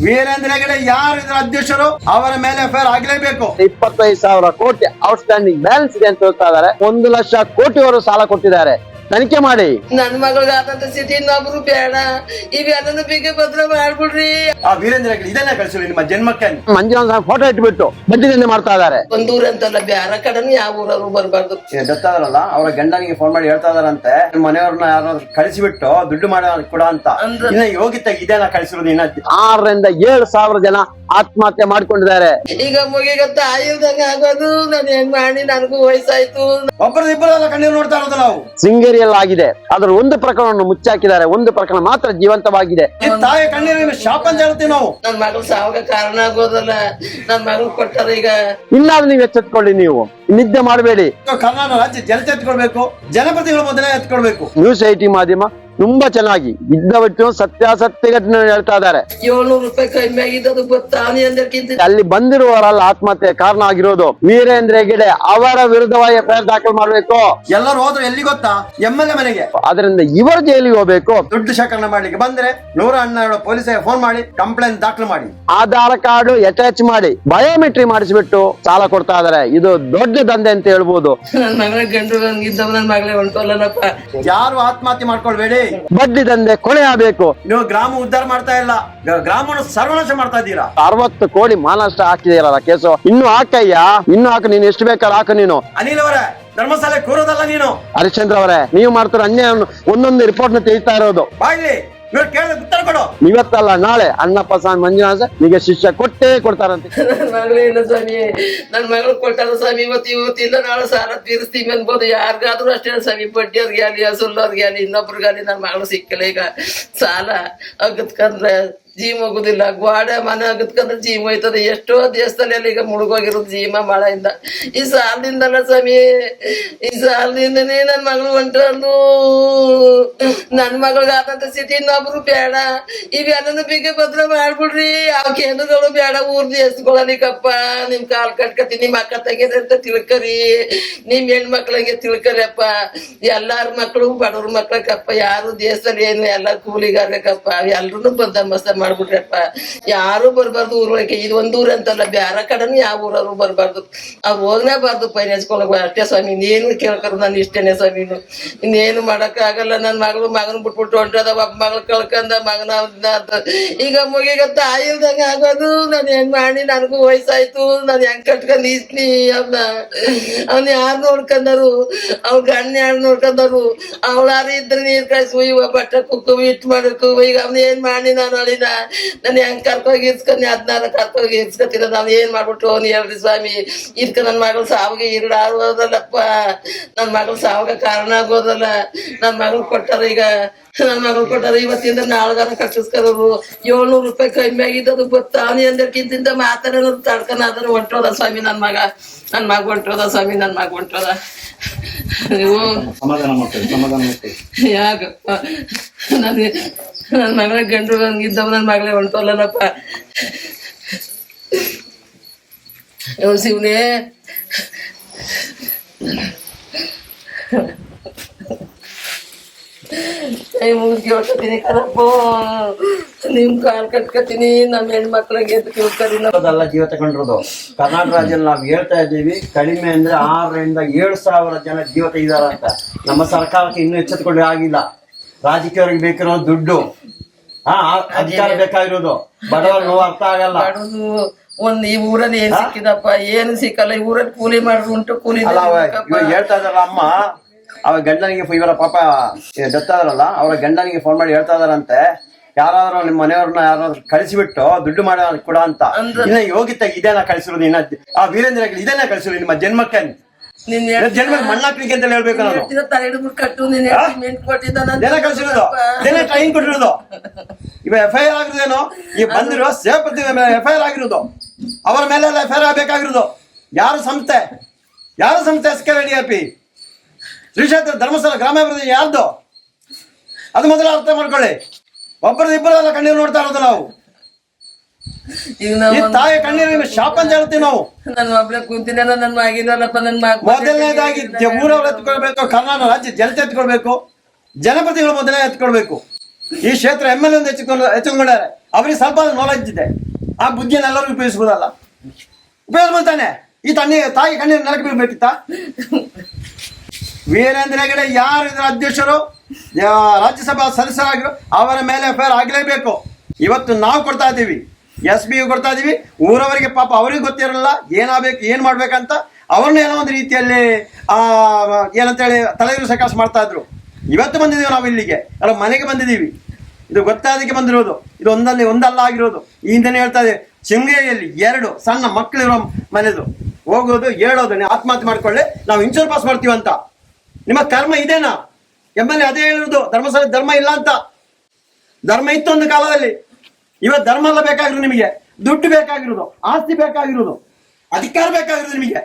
ವೀರೇಂದ್ರ ಹೆಗಡೆ ಯಾರು ಇದರ ಅಧ್ಯಕ್ಷರು? ಅವರ ಮೇಲೆ ಎಫ್ಐಆರ್ ಆಗಲೇಬೇಕು. ಇಪ್ಪತ್ತೈದು ಸಾವಿರ ಕೋಟಿ ಔಟ್ಸ್ಟ್ಯಾಂಡಿಂಗ್ ಬ್ಯಾಲೆನ್ಸ್ ಇದೆ ಅಂತ ಹೇಳ್ತಾ ಇದಾರೆ ಒಂದು ಲಕ್ಷ ಕೋಟಿಯವರು ಸಾಲ ಕೊಟ್ಟಿದ್ದಾರೆ. ತನಿಖೆ ಮಾಡಿ. ನನ್ ಮಗಳಿಗೆ ಆದಂತ ಸ್ಥಿತಿ ಇನ್ನೊಬ್ರು ಬೇಡ. ಇವೆಲ್ಲ ಬಿಗಿ ಭದ್ರ ಮಾಡ್ಬಿಡ್ರಿ. ಆ ವೀರೇಂದ್ರ ಇದನ್ನ ಇದನ್ನೇ ಕಳಿಸಿದ್ರು ನಿಮ್ಮ ಜನ್ಮಕ್ಕೆ ಮಂಜುನಾಥ್ ಫೋಟೋ ಇಟ್ಬಿಟ್ಟು ಬಡ್ಡಿ ದಂಧೆ ಮಾಡ್ತಾ ಇದಾರೆ ಒಂದೂರ ಅಂತಲ್ಲ ಬ್ಯಾರ ಕಡೆನೂ ಯಾವ ಊರವ್ರು ಬರ್ಬಾರ್ದು. ಗೊತ್ತಾದ್ರಲ್ಲ ಅವರ ಗಂಡನಿಗೆ ಫೋನ್ ಮಾಡಿ ಹೇಳ್ತಾ ಇದಾರಂತೆ ಮನೆಯವರನ್ನ ಮನೆಯವ್ರನ್ನ ಯಾರಾದ್ರೂ ಕಳಿಸಿಬಿಟ್ಟು ದುಡ್ಡು ಮಾಡ ಕೊಡ ಅಂತ. ಅಂದ್ರೆ- ಇನ್ನ ಯೋಗಿತ ಇದನ್ನ ಕಳಿಸಿರೋದು ಇನ್ನ? ಆರರಿಂದ ಏಳು ಸಾವಿರ ಜನ ಆತ್ಮಹತ್ಯೆ ಮಾಡ್ಕೊಂಡಿದ್ದಾರೆ. ಈಗ ಮುಗಿಗ ತಾಯಿ ಇಲ್ದಂಗ ಆಗೋದು. ನಾನು ಹೆಂಗ್ ಮಾಡಿ ನನಗೂ ವಯಸ್ಸಾಯ್ತು. ಒಬ್ಬರ ಇಬ್ಬರ ಕಣ್ಣೀರು ನೋಡ್ತಾ ಇರೋದು ನಾವು ಶೃಂಗೇರಿಯಲ್ಲಿ ಆಗಿದೆ ಅದರ ಒಂದು ಪ್ರಕರಣವನ್ನು ಮುಚ್ಚಾಕಿದ್ದಾರೆ. ಒಂದು ಪ್ರಕರಣ ಮಾತ್ರ ಜೀವಂತವಾಗಿದೆ. ಈ ತಾಯಿ ಕಣ್ಣೀರಿನ ಶಾಪ ಅಂತ ಹೇಳ್ತೀವಿ ನಾವು. ನನ್ ಮಗಳು ಸಾವಾಗ ಕಾರಣ ಆಗೋದಲ್ಲ. ನನ್ ಮಗಳು ಕೊಟ್ಟಾರ ಈಗ ಇನ್ನಾದ್ರೂ ನೀವು ಎಚ್ಚೆತ್ಕೊಳ್ಳಿ ನೀವು. ನಿದ್ದೆ ಮಾಡಬೇಡಿ. ಕರ್ನಾಟಕ ರಾಜ್ಯ ಜನತೆ ಎತ್ಕೊಳ್ಬೇಕು. ಜನಪ್ರತಿಗಳು ಮೊದಲೇ ಎತ್ಕೊಳ್ಬೇಕು. ನ್ಯೂಸ್ ಐಟಿ ಮಾಧ್ಯಮ ತುಂಬಾ ಚೆನ್ನಾಗಿ ಇದ್ದ ಬಿಟ್ಟು ಸತ್ಯಾಸತ್ಯ ಘಟನೆ ಹೇಳ್ತಾ ಇದ್ದಾರೆ. ಅಲ್ಲಿ ಬಂದಿರುವವರಲ್ಲ ಆತ್ಮಹತ್ಯೆ ಕಾರಣ ಆಗಿರೋದು. ವೀರೇಂದ್ರ ಹೆಗಡೆ ಅವರ ವಿರುದ್ಧವಾಗಿ ಎಫ್ಐಆರ್ ದಾಖಲು ಮಾಡಬೇಕು. ಎಲ್ಲರೂ ಹೋದ್ರು ಎಲ್ಲಿ ಗೊತ್ತಾ? ಎಂ ಎಲ್ ಎ ಮನೆಗೆ. ಅದರಿಂದ ಇವರ ಜೈಲಿಗೆ ಹೋಗ್ಬೇಕು. ದುಡ್ಡು ಶಕರಣ ಮಾಡ್ಲಿಕ್ಕೆ ಬಂದ್ರೆ ನೂರ ಹನ್ನೆರಡು ಪೊಲೀಸರಿಗೆ ಫೋನ್ ಮಾಡಿ ಕಂಪ್ಲೇಂಟ್ ದಾಖಲು ಮಾಡಿ. ಆಧಾರ್ ಕಾರ್ಡ್ ಅಟ್ಯಾಚ್ ಮಾಡಿ ಬಯೋಮೆಟ್ರಿ ಮಾಡಿಸ್ಬಿಟ್ಟು ಸಾಲ ಕೊಡ್ತಾ ಇದಾರೆ ಇದು ದೊಡ್ಡ ದಂಧೆ ಅಂತ ಹೇಳ್ಬೋದು. ಯಾರು ಆತ್ಮಹತ್ಯೆ ಮಾಡ್ಕೊಳ್ಬೇಡಿ. ಬಡ್ಡಿ ದಂಧೆ ಕೊಳೆ ಆಗಬೇಕು. ನೀವು ಗ್ರಾಮ ಉದ್ಧಾರ ಮಾಡ್ತಾ ಇಲ್ಲ. ಗ್ರಾಮ ಗ್ರಾಮವನ್ನು ಸರ್ವನಾಶ ಮಾಡ್ತಾ ಇದ್ದೀರಾ? ಅರವತ್ತು ಕೋಟಿ ಮಾಲಾಷ್ಟ ಹಾಕಿದಿರಲ್ಲ ಕೇಸು. ಇನ್ನು ಹಾಕಯ್ಯ. ಇನ್ನು ಹಾಕು ನೀನು ಎಷ್ಟು ಬೇಕಾದ್ರೆ ಹಾಕು ನೀನು. ಅನಿಲ್ ಅವರೇ ಧರ್ಮಸ್ಥಳ ಕೂರೋದಲ್ಲ ನೀನು. ಹರಿಶ್ಚಂದ್ರ ಅವರೇ ನೀವು ಮಾಡ್ತಾರೆ ಅನ್ಯ ಒಂದೊಂದು ರಿಪೋರ್ಟ್ನ ತೆಗಿತಾ ಇರೋದು. ಬಾಯ್ಲಿ. ಇವ್ರು ಕೇಳಿದ ಉತ್ತರ ಕೊಡು. ಇವತ್ತಲ್ಲ ನಾಳೆ ಅಣ್ಣಪ್ಪ ಸ್ವಾಮಿ ಮಂಜುನಾಥ ನಿಮಗೆ ಶಿಷ್ಯ ಕೊಟ್ಟೇ ಕೊಡ್ತಾರಂತೆ. ಮಗಳೇ ಇಲ್ಲ ಸ್ವಾಮಿ ನನ್ ಮಗಳು ಕೊಟ್ಟಾರ ಸ್ವಾಮಿ ಇವತ್ತು ಇವತ್ತಿಂದ ನಾಳೆ ಸಾಲ ತೀರಿಸ್ತೀವಿ ಅನ್ಬೋದು ಯಾರಿಗಾದ್ರೂ ಅಷ್ಟೇ ಸ್ವಾಮಿ ಬಡ್ಡಿಯವ್ರಿಗೆ ಆಗಲಿ ಹಸುಲ್ಲವ್ರಿಗೆ ಆಗಲಿ ಇನ್ನೊಬ್ರಿಗಾಗಲಿ ನನ್ ಮಗಳು ಸಿಕ್ಕಿಲ್ಲ ಈಗ. ಸಾಲ ಅಗತ್ಕಂದ್ರೆ ಜೀವ ಹೋಗುದಿಲ್ಲ ಗ್ವಾಡೆ ಮನೆ ಅಗತ್ಕಂದ್ರೆ ಜೀವ ಹೋಯ್ತದೆ. ಎಷ್ಟೋ ದೇಶದಲ್ಲಿ ಈಗ ಮುಳುಗೋಗಿರೋದು ಜೀವ ಮಳೆಯಿಂದ. ಈ ಸಾಲದಿಂದಲ್ಲ ಸ್ವಾಮಿ, ಈ ಸಾಲದಿಂದನೇ ನನ್ ಮಗಳು ಹೊಂಟಂದು ನನ್ ಮಗಳಿಗೆ ಆದಂತ ಸಿಟಿ ಇನ್ನೊಬ್ರು ಬೇಡ. ಇವೆಲ್ಲ ಬಿಗಿ ಭದ್ರ ಮಾಡ್ಬಿಡ್ರಿ. ಯಾವ ಕೇಂದ್ರಗಳು ಬೇಡ. ಊರ್ದು ಎಸ್ಕೊಳಲಿಕ್ಕಪ್ಪ ನಿಮ್ ಕಾಲ್ ಕಟ್ಕತಿ ನಿಮ್ ಅಕ್ಕ ತೆಗೆದ ಅಂತ ತಿಳ್ಕರಿ. ನಿಮ್ ಹೆಣ್ಮಕ್ಳಿಗೆ ತಿಳ್ಕರಿಯಪ್ಪ. ಎಲ್ಲಾರ ಮಕ್ಳು, ಬಡವ್ರ ಮಕ್ಳಕ್ಕಪ್ಪ ಯಾರು ದೇಶದಲ್ಲಿ ಏನು ಎಲ್ಲ ಕೂಲಿಗಾರಕ್ಕಪ್ಪ ಎಲ್ರು ಬಂದೋಬಸ್ತ ಮಾಡ್ಬಿಟ್ರಪ್ಪ. ಯಾರು ಬರ್ಬಾರ್ದು ಊರೊಳಗೆ ಇದು ಒಂದ್ ಊರ ಅಂತಲ್ಲ ಬ್ಯಾರ ಕಡೆನು ಯಾವ ಊರವ್ರು ಬರಬಾರ್ದು. ಅವ್ರು ಹೋಗ್ಲೇಬಾರ್ದು ಫೈನಾನ್ಸ್ಕೊಳಗ ಅಷ್ಟೇ ಸ್ವಾಮಿ, ಇನ್ನೇನು ಕೇಳ್ಕರು ನಾನು ಇಷ್ಟೇನೆ ಸ್ವಾಮಿ. ಇನ್ನು. ಇನ್ನೇನು ಮಾಡಕ್ ಆಗಲ್ಲ. ನನ್ ಮಗಳು ಮಗನ್ ಬಿಟ್ಬಿಟ್ಟು ಹೊಂಟದ ಒಬ್ಬ ಮಗಳು ಕಳ್ಕಂದ ಮಗನ ಈಗ ಮುಗಿಗ ತಾಯಿ ಆಗೋದು. ನಾನು ಹೆಂಗ್ ಮಾಡಿ ನನಗೂ ವಯಸ್ಸಾಯ್ತು. ನಾನ್ ಹೆಂಗ್ ಕಟ್ಕೊಂಡ್ ಈಸ್ನಿ ಅವ್ನ. ಅವ್ನ ಯಾರು ನೋಡ್ಕೊಂಡರು? ಅವ್ರ ಗಣ್ಣ ಯಾರು ನೋಡ್ಕೊಂಡರು? ಅವಳಾರ ಇದ್ರೆ ನೀರ್ ಕಾಯ್ಸು, ಇವ ಬಟ್ಟೆ ಕುಕ್ಕು, ಇಟ್ ಮಾಡಕ್ಕು ಈಗ ಅವ್ನ ಏನ್ ಮಾಡಿ ನಾನು ಅಳಿನ? ನಾನು ಹೆಂಗ್ ಕರ್ಕೋಗಿ ಇರ್ಸ್ಕೊಂಡಿ ಹದ್ನಾರ ಕರ್ಕೋಗಿ ಇರ್ಸ್ಕೊತಿರ ನಾನ್ ಏನ್ ಮಾಡ್ಬಿಟ್ಟು ಅವ್ನು ಹೇಳ್ರಿ ಸ್ವಾಮಿ, ಇದ್ಕ ನನ್ ಮಗಳು ಸಾವಿಗೆ ಇರಡ ಆಗೋದಲ್ಲಪ್ಪ ನನ್ ಮಗಳು ಸಾವಿಗೆ ಕಾರಣ ಆಗೋದಲ್ಲ. ನನ್ ಮಗಳು ಕೊಟ್ಟಾರ ಈಗ ನನ್ ಮಗಳು ಕೊಟ್ಟಾರ ಇವತ್ತಿಂದ ನಾಳ್ಗಾರ ಕಟ್ಟಿಸ್ಕೊಳರು ಏಳ್ನೂರು ರೂಪಾಯಿ ಕಮ್ಮಿ ಆಗಿದ್ದದು ಗೊತ್ತಾವನಿ ಅಂದಕ್ಕಿಂತ ಮಾತಾಡೋದು ತಡ್ಕೊಂಡ್ ಅದನ್ನ ಹೊಂಟೋದ ಸ್ವಾಮಿ ನನ್ನ ಮಗ. ನನ್ ಮಗ ಹೊಂಟೋದ ಸ್ವಾಮಿ ನನ್ನ ಮಗ ಹೊಂಟೋದ ಸಮಾಧಾನ ಮಾಡ್ತೇವೆ ಸಮಾಧಾನ ಮಾಡ್ತೇವೆ ಯಾಕಪ್ಪ? ನನಗೆ ನನ್ನ ಮಗಳ ಗಂಡು ಇದ್ದವ ನನ್ನ ಮಗಳೇ ಹೊಂಟೋಲ್ಲಪ್ಪ ಇವ್ ಶಿವನೇ. ಕೈ ಮುಗಿದು ಕೇಳ್ಕೊತೀನಿ ಕಣಪ್ಪ ನಿಮ್ ಕಾಲ್ ಕಟ್ಕೊತೀನಿ ನಮ್ಮ ಹೆಣ್ಮಕ್ಳಿಗೆ ಅದಲ್ಲ ಜೀವ ತಗೊಂಡಿರೋದು. ಕರ್ನಾಟಕ ರಾಜ್ಯದಲ್ಲಿ ನಾವು ಹೇಳ್ತಾ ಇದ್ದೀವಿ ಕಡಿಮೆ ಅಂದ್ರೆ ಆರರಿಂದ ಏಳು ಸಾವಿರ ಜನ ಜೀವ ತೆಗಿದಾರ ಅಂತ. ನಮ್ಮ ಸರ್ಕಾರಕ್ಕೆ ಇನ್ನೂ ಎಚ್ಚೆತ್ಕೊಂಡ್ರೆ ಆಗಿಲ್ಲ. ರಾಜಕೀಯವ್ರಿಗೆ ಬೇಕಿರೋ ದುಡ್ಡು ಹಾ ಅಧಿಕಾರ ಬೇಕಾಗಿರೋದು. ಬಡವರ ನೋವು ಅರ್ಥ ಆಗಲ್ಲ. ಒಂದ್ ಈ ಊರಲ್ಲಿ ಏನ್ ಸಿಕ್ಕಿದಪ್ಪ ಏನು ಸಿಕ್ಕಲ್ಲ ಈ ಊರಲ್ಲಿ ಕೂಲಿ ಮಾಡಿದ್ರು ಉಂಟು ಕೂಲಿ ಹೇಳ್ತಾ ಇದ್ದಾರ ಅಮ್ಮ ಅವ ಗಂಡನಿಗೆ ಇವರ ಪಾಪ ದತ್ತಾದ್ರಲ್ಲ ಅವರ ಗಂಡನಿಗೆ ಫೋನ್ ಮಾಡಿ ಹೇಳ್ತಾ ಇದಾರಂತೆ ಯಾರಾದ್ರೂ ನಿಮ್ಮ ಮನೆಯವ್ರನ್ನ ಯಾರಾದ್ರೂ ಕಳಿಸಿಬಿಟ್ಟು ದುಡ್ಡು ಮಾಡ ಕೂಡ ಅಂತ. ಇನ್ನ ಯೋಗಿತ ಇದೇನ ಕಳಿಸಿರೋದು ಇನ್ನ ಆ ವೀರೇಂದ್ರ ಇದನ್ನ ಕಳಿಸಿರೋದು ನಿಮ್ಮ ಜನ್ಮಕ್ಕೆ ಜನ್ಮಕ್ಕೆ ಮಣ್ಣಾಕ್ಲಿಕ್ಕೆ ಅಂತ ಹೇಳ್ಬೇಕು ನಾನು ಇದೇನ ಕಳಿಸಿರೋದು? ಇದೇನ ಟ್ರೈನ್ ಕೊಟ್ಟಿರೋದು? ಇವ ಎಫ್ ಐ ಆರ್ ಆಗಿರೋದೇನು? ಈ ಬಂದಿರೋ ಸೇವಪತಿ ಎಫ್ ಐ ಆರ್ ಆಗಿರೋದು. ಅವರ ಮೇಲೆ ಎಫ್ ಐ ಆರ್ ಆಗಬೇಕಾಗಿರೋದು. ಯಾರು ಸಂಸ್ಥೆ? ಯಾರು ಸಂಸ್ಥೆ S K D P Shri Kshetra Dharmasthala ಗ್ರಾಮಾಭಿವೃದ್ಧಿ ಯಾರ್ದು? ಅದು ಮೊದಲು ಅರ್ಥ ಮಾಡ್ಕೊಳ್ಳಿ. ಒಬ್ಬರದ ಇಬ್ಬರಲ್ಲ ಕಣ್ಣೀರು ನೋಡ್ತಾ ಇರೋದು ನಾವು. ಈ ತಾಯಿ ಕಣ್ಣೀರು ಶಾಪ ಅಂತ ಹೇಳ್ತೀವಿ ನಾವು. ನನ್ನ ಒಬ್ಳೆ ಕುಂತಿನ ನನ್ ಆಗಿರೋಲ್ಲಪ್ಪ ನನ್ನ ಮಗ ಮೊದಲನೇದಾಗಿ ಊರವ್ರು ಎತ್ಕೊಳ್ಬೇಕು ಕರ್ನಾಟಕ ರಾಜ್ಯ ಜನತೆ ಎತ್ಕೊಳ್ಬೇಕು ಜನಪ್ರತಿಗಳು ಮೊದಲನೇ ಎತ್ಕೊಳ್ಬೇಕು. ಈ ಕ್ಷೇತ್ರ ಎಂ ಎಲ್ ಎ ಹೆಚ್ಚಿಕೊಂಡು ಹೆಚ್ಚಿಕೊಂಡಿದ್ದಾರೆ. ಅವ್ರಿಗೆ ಸ್ವಲ್ಪ ನಾಲೆಜ್ ಇದೆ. ಆ ಬುದ್ಧಿಯನ್ನು ಎಲ್ಲರೂ ಉಪಯೋಗಿಸ್ಬೋದಲ್ಲ. ಉಪಯೋಗಿಸ್ಬೋದಾನೆ ಈ ತಣ್ಣಿ ತಾಯಿ ಕಣ್ಣೀರು ನೆಲಕ್ಕೆ ಬೀಳ್ಬೇಕಿತ್ತ ವೀರೇಂದ್ರ ಹೆಗಡೆ ಯಾರು ಇದರ ಅಧ್ಯಕ್ಷರು? ರಾಜ್ಯಸಭಾ ಸದಸ್ಯರಾಗಿರೋ, ಅವರ ಮೇಲೆ ಎಫ್ ಆಗಲೇಬೇಕು. ಇವತ್ತು ನಾವು ಕೊಡ್ತಾ ಇದ್ದೀವಿ. ಎಸ್ ಬಿ ಕೊಡ್ತಾ ಇದ್ದೀವಿ. ಊರವರಿಗೆ ಪಾಪ ಅವ್ರಿಗೆ ಗೊತ್ತಿರಲ್ಲ, ಏನಾಗಬೇಕು, ಏನು ಮಾಡ್ಬೇಕಂತ. ಅವ್ರನ್ನ ಏನೋ ಒಂದು ರೀತಿಯಲ್ಲಿ ಏನಂತೇಳಿ ತಲೆದಿರು ಕೆಲಸ ಮಾಡ್ತಾ ಇದ್ರು. ಇವತ್ತು ಬಂದಿದ್ದೀವಿ ನಾವು ಇಲ್ಲಿಗೆ. ಅಲ್ಲ, ಮನೆಗೆ ಬಂದಿದ್ದೀವಿ. ಇದು ಗೊತ್ತಾದಕ್ಕೆ ಬಂದಿರೋದು. ಇದು ಒಂದಲ್ಲಿ ಒಂದಲ್ಲ ಆಗಿರೋದು. ಈ ಹಿಂದೆ ಹೇಳ್ತಾ ಇದೆ, ಶೃಂಗೇರಿಯಲ್ಲಿ ಎರಡು ಸಣ್ಣ ಮಕ್ಕಳಿರೋ ಮನೆದು. ಹೋಗೋದು ಹೇಳೋದು ಆತ್ಮಹತ್ಯೆ ಮಾಡ್ಕೊಳ್ಳಿ, ನಾವು ಇನ್ಶೂರ್ ಪಾಸ್ ಮಾಡ್ತೀವಿ ಅಂತ ನಿಮ್ಮ ಕರ್ಮ ಇದೇನಾ? ಎಮ್ಮಲ್ಲಿ ಅದೇ ಹೇಳಿರೋದು ಧರ್ಮಸ್ಥಳ ಧರ್ಮ ಇಲ್ಲ ಅಂತ. ಧರ್ಮ ಇತ್ತು ಒಂದು ಕಾಲದಲ್ಲಿ. ಇವತ್ತು ಧರ್ಮ ಎಲ್ಲ ಬೇಕಾಗಿರೋದು ನಿಮಗೆ. ದುಡ್ಡು ಬೇಕಾಗಿರೋದು. ಆಸ್ತಿ ಬೇಕಾಗಿರೋದು. ಅಧಿಕಾರ ಬೇಕಾಗಿರೋದು ನಿಮಗೆ.